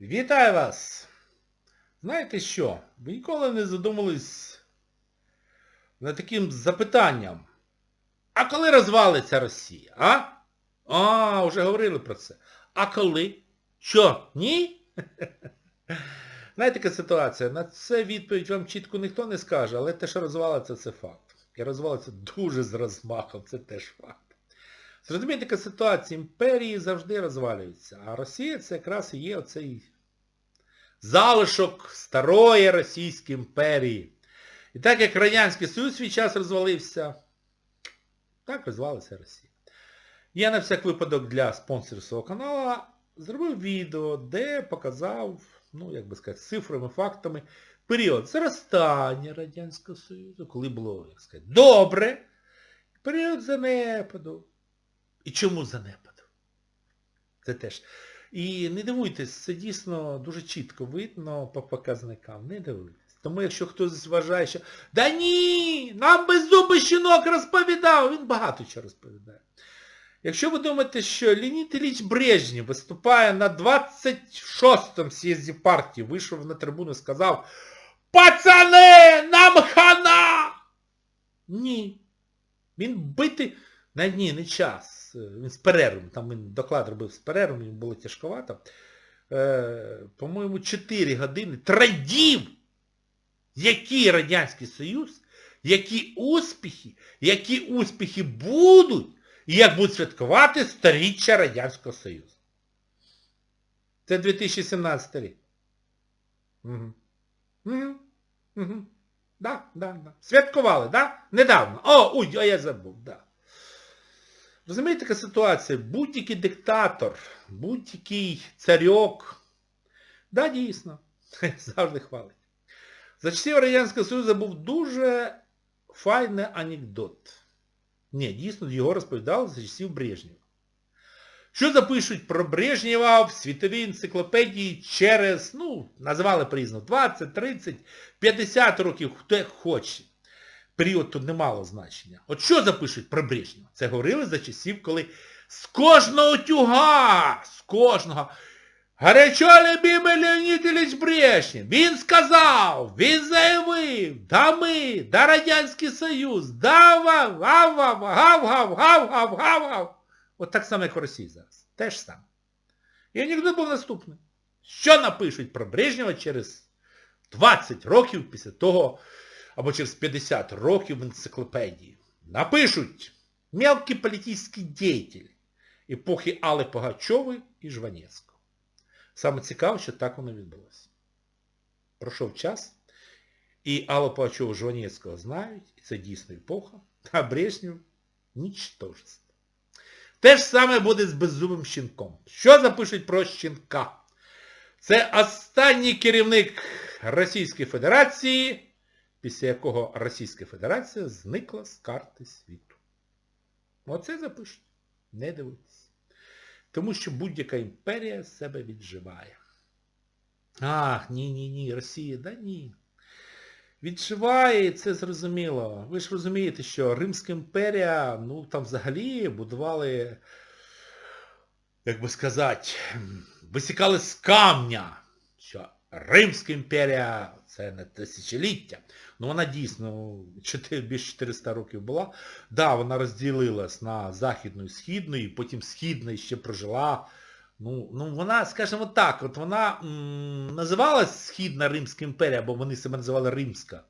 Вітаю вас! Знаєте що? Ви ніколи не задумались над таким запитанням. А коли розвалиться Росія, а? А, вже говорили про це. А коли? Що? Ні? Знаєте, яка ситуація? На це відповідь вам чітко ніхто не скаже, але те, що розвалиться, це факт. І розвалиться дуже з розмахом, це теж факт. Зрозумієте, яка ситуація? Імперії завжди розвалюються, а Росія це якраз і є оцей залишок старої Російської імперії. І так як Радянський Союз свій час розвалився, так розвалилася Росія. Я на всяк випадок для спонсорів свого каналу зробив відео, де показав, ну, як би сказати, цифрами, фактами, період зростання Радянського Союзу, коли було, як сказати, добре, період занепаду. І чому занепаду? Це теж. І не дивуйтесь, це дійсно дуже чітко видно по показникам. Не дивуйтесь. Тому якщо хтось вважає, що да ні, нам беззубий щінок розповідав, він багато чого розповідає. Якщо ви думаєте, що Леонід Ілліч Брежнєв виступає на 26-му з'їзді партії, вийшов на трибуну і сказав Пацани, нам хана! Ні. Він битий... На ні, не час. Він з перервом, там він доклад робив з перервом, йому було тяжковато. Е, по-моєму, 4 години традів, який Радянський Союз, які успіхи, які успіхи будуть, і як будуть святкувати сторіччя Радянського Союзу. Це 2017 рік. Угу. Угу. Угу. Да, да, да. Святкували, да? Недавно. О, уй, а я забув, да. Розумієте, така ситуація? Будь-який диктатор, будь-який царьок, да, дійсно, завжди хвалить. За часів Радянського Союзу був дуже файний анекдот. Ні, дійсно, його розповідали за часів Брежнєва. Що запишуть про Брежнєва в світовій енциклопедії через, ну, називали по-різному, 20, 30, 50 років, хто хоче. Період тут не мало значення. От що запишуть про Брежнєва? Це говорили за часів, коли з кожного тюга, з кожного, гарячо любимий Леонід Ілліч Брежнєв, він сказав, він заявив, да ми, да Радянський Союз, да вам, гав, гав, гав, гав, гав, гав, гав, гав. От так само, як в Росії зараз. Те ж саме. І анекдот був наступний. Що напишуть про Брежнєва через 20 років після того, або через 50 років в енциклопедії. Напишуть мелкий політичний діятель епохи Алли Пугачової і Жванецького. Саме цікаво, що так воно відбулося. Пройшов час, і Алла Пугачова Жванецького знають, і це дійсно епоха, а Брежнєв нічтожество. Те ж саме буде з беззубим щенком. Що запишуть про щенка? Це останній керівник Російської Федерації, після якого Російська Федерація зникла з карти світу. Оце запишуть. Не дивитесь. Тому що будь-яка імперія себе відживає. Ах, ні-ні-ні, Росія, да ні. Відживає, це зрозуміло. Ви ж розумієте, що Римська імперія, ну там взагалі будували, як би сказати, висікали з камня, що Римська імперія це не тисячоліття. Ну вона дійсно 4, більше 400 років була. Да, вона розділилась на Західну і Східну, і потім Східна ще прожила. Ну, ну вона, скажімо так, от вона м, називалась Східна Римська імперія, бо вони себе називали Римська.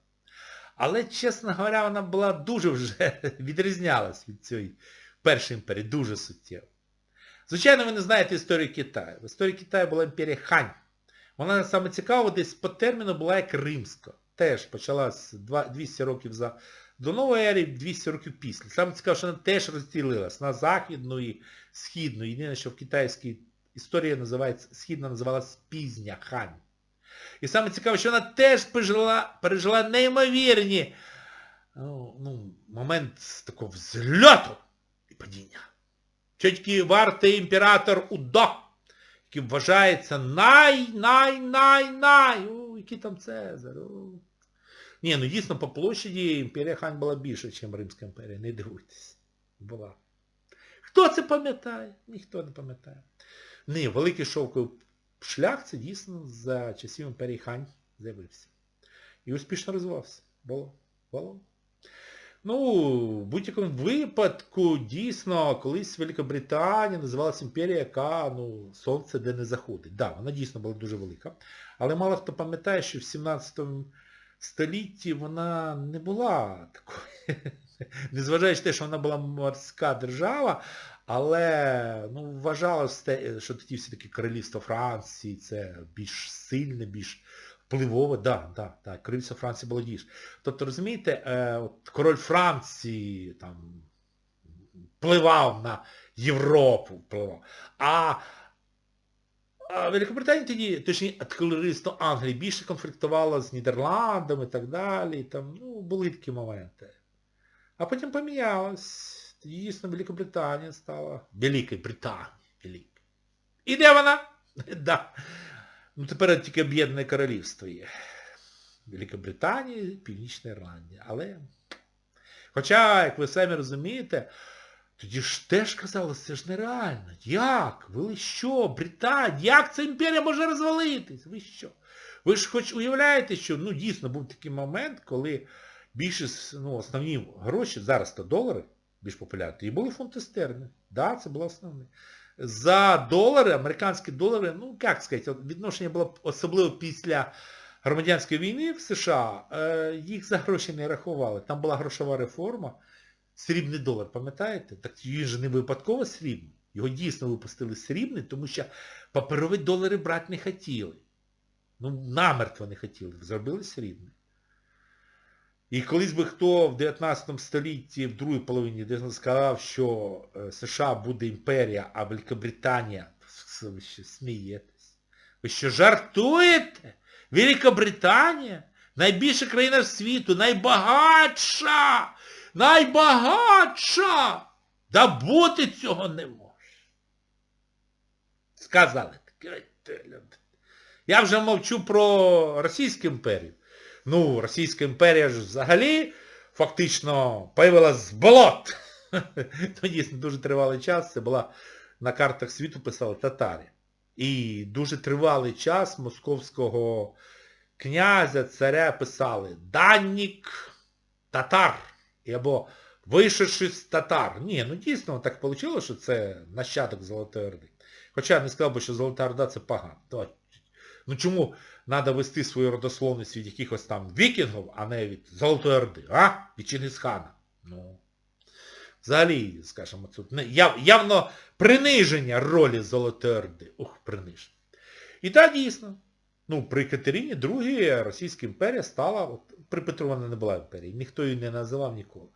Але, чесно говоря, вона була дуже вже відрізнялась від цієї першої імперії, дуже суттєво. Звичайно, ви не знаєте історію Китаю. В історії Китаю була імперія Хань. Вона саме цікаво десь по терміну була як Римська. Теж почалась 200 років за до нової ери, 200 років після. Саме цікаво, що вона теж розділилась на Західну і Східну. Єдине, що в китайській історії називається, Східна називалась Пізня Хань. І саме цікаво, що вона теж пережила, пережила неймовірні ну, ну, момент такого взльоту і падіння. Що тільки вартий імператор Удо, який вважається най-най-най-най. О, який там Цезар. О. Ні, ну дійсно по площаді імперія Хань була більше, ніж Римська імперія. Не дивуйтесь. Була. Хто це пам'ятає? Ніхто не пам'ятає. Ні, великий шовковий шлях це дійсно за часів імперії Хань з'явився. І успішно розвивався. Було. Було. Ну, в будь-якому випадку, дійсно, колись Великобританія називалася імперія, яка, ну, сонце де не заходить. Так, да, вона дійсно була дуже велика. Але мало хто пам'ятає, що в 17 столітті вона не була такою, незважаючи на те, що вона була морська держава, але ну, вважалося, що тоді все-таки королівство Франції це більш сильне, більш впливове. Да, да, да, королівство Франції було. Тобто, розумієте, е, от король Франції там впливав на Європу, впливав. А Великобританія тоді, точніше, королівство Англії більше конфліктувало з Нідерландами і так далі. Там, ну, були такі моменти. А потім помінялось. Тоді дійсно Великобританія стала. Великою Британією. Великою. І де вона? да. Ну тепер тільки об'єднане королівство є. Великобританія, Північна Ірландія. Але... Хоча, як ви самі розумієте, тоді ж теж казали, це ж нереально. Як? Ви що? Британія? Як ця імперія може розвалитись? Ви що? Ви ж хоч уявляєте, що ну, дійсно був такий момент, коли більшість, ну, основні гроші, зараз то долари, більш популярні, і були фунти стерни. Да, це було основне. За долари, американські долари, ну, як сказати, відношення було особливо після громадянської війни в США, е, їх за гроші не рахували. Там була грошова реформа. Срібний долар, пам'ятаєте? Так він же не випадково срібний. Його дійсно випустили срібний, тому що паперові долари брати не хотіли. Ну, намертво не хотіли. Зробили срібний. І колись би хто в 19 столітті, в другій половині, де сказав, що США буде імперія, а Великобританія, ви що смієтесь? Ви що жартуєте? Великобританія? Найбільша країна світу, найбагатша! Найбагатша! Да бути цього не може. Сказали. Я вже мовчу про Російську імперію. Ну, Російська імперія ж взагалі фактично появилась з болот. То дійсно дуже тривалий час. Це була на картах світу писали татарі. І дуже тривалий час московського князя, царя писали Даннік татар. Або вийшовши з татар. Ні, ну дійсно так вийшло, що це нащадок Золотої Орди. Хоча я не сказав би, що Золота Орда це погано. Ну чому треба вести свою родословність від якихось там вікінгів, а не від Золотої Орди, а? Від Чингисхана. Ну. Взагалі, скажімо, тут яв, явно приниження ролі Золотої Орди. Ух, приниження. І так дійсно. Ну, при Катерині II Російська імперія стала, от, при Петру вона не була імперією, ніхто її не називав ніколи.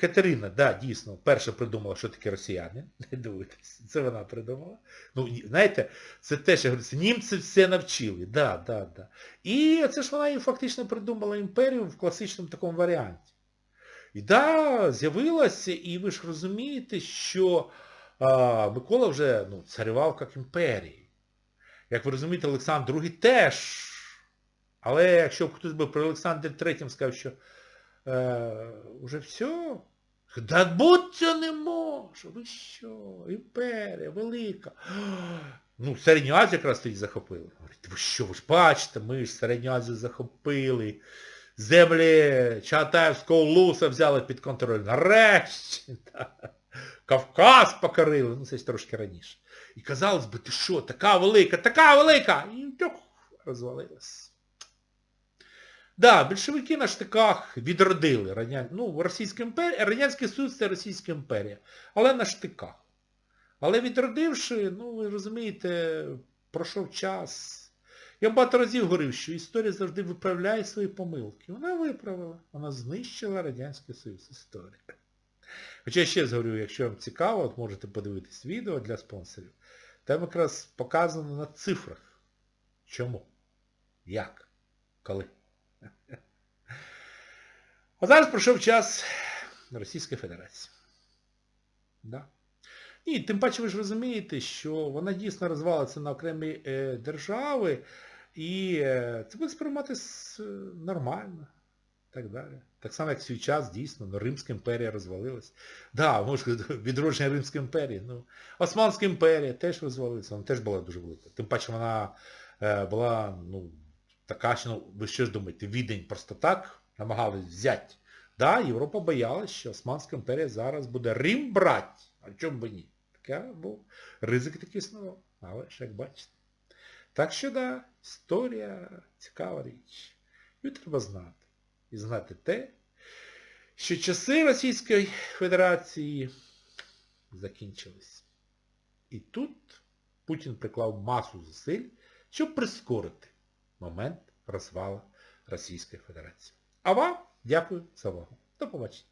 Катерина, да, дійсно, перша придумала, що таке росіяни. Не дивитесь, це вона придумала. Ну, знаєте, це теж, я говорю, німці все навчили. Да, да, да. І це ж вона і фактично придумала імперію в класичному такому варіанті. І да, з'явилася, і ви ж розумієте, що а, Микола вже ну, царював як імперії. Як ви розумієте, Олександр II теж. Але якщо б хтось би про Олександр III сказав, що е, уже все, да будь-це не може, ви що, імперія велика. Ну, Середню Азію якраз тоді захопили. Говорить, ви що, ви ж бачите, ми ж Середню Азію захопили. Землі Чагатаївського луса взяли під контроль. Нарешті. Кавказ покорили. Ну, це ж трошки раніше. І казалось би, ти що, така велика, така велика! І розвалилась. Да, більшовики на штиках відродили ну, Російська імперія, Радянський Союз це Російська імперія, але на штиках. Але відродивши, ну, ви розумієте, пройшов час. Я багато разів говорив, що історія завжди виправляє свої помилки. Вона виправила, вона знищила Радянський Союз історія. Хоча я ще раз говорю, якщо вам цікаво, от можете подивитись відео для спонсорів. Там якраз показано на цифрах. Чому? Як? Коли? А зараз пройшов час Російської Федерації. Да. І тим паче ви ж розумієте, що вона дійсно розвалиться на окремі е, держави, і е, це буде сприйматися нормально. так далі. Так само, як свій час, дійсно, ну, Римська імперія розвалилась. Да, може, відродження Римської імперії. Ну, Османська імперія теж розвалилася, вона теж була дуже велика. Тим паче вона е, була, ну, така, що, ну, ви що ж думаєте, відень просто так намагались взяти. Да, Європа боялась, що Османська імперія зараз буде Рим брати. А чому би ні? Таке був ризик такий існував. Але ж як бачите. Так що да, історія цікава річ. І треба знати. І знати те, що часи Російської Федерації закінчились. І тут Путін приклав масу зусиль, щоб прискорити момент розвалу Російської Федерації. А вам дякую за увагу. До побачення.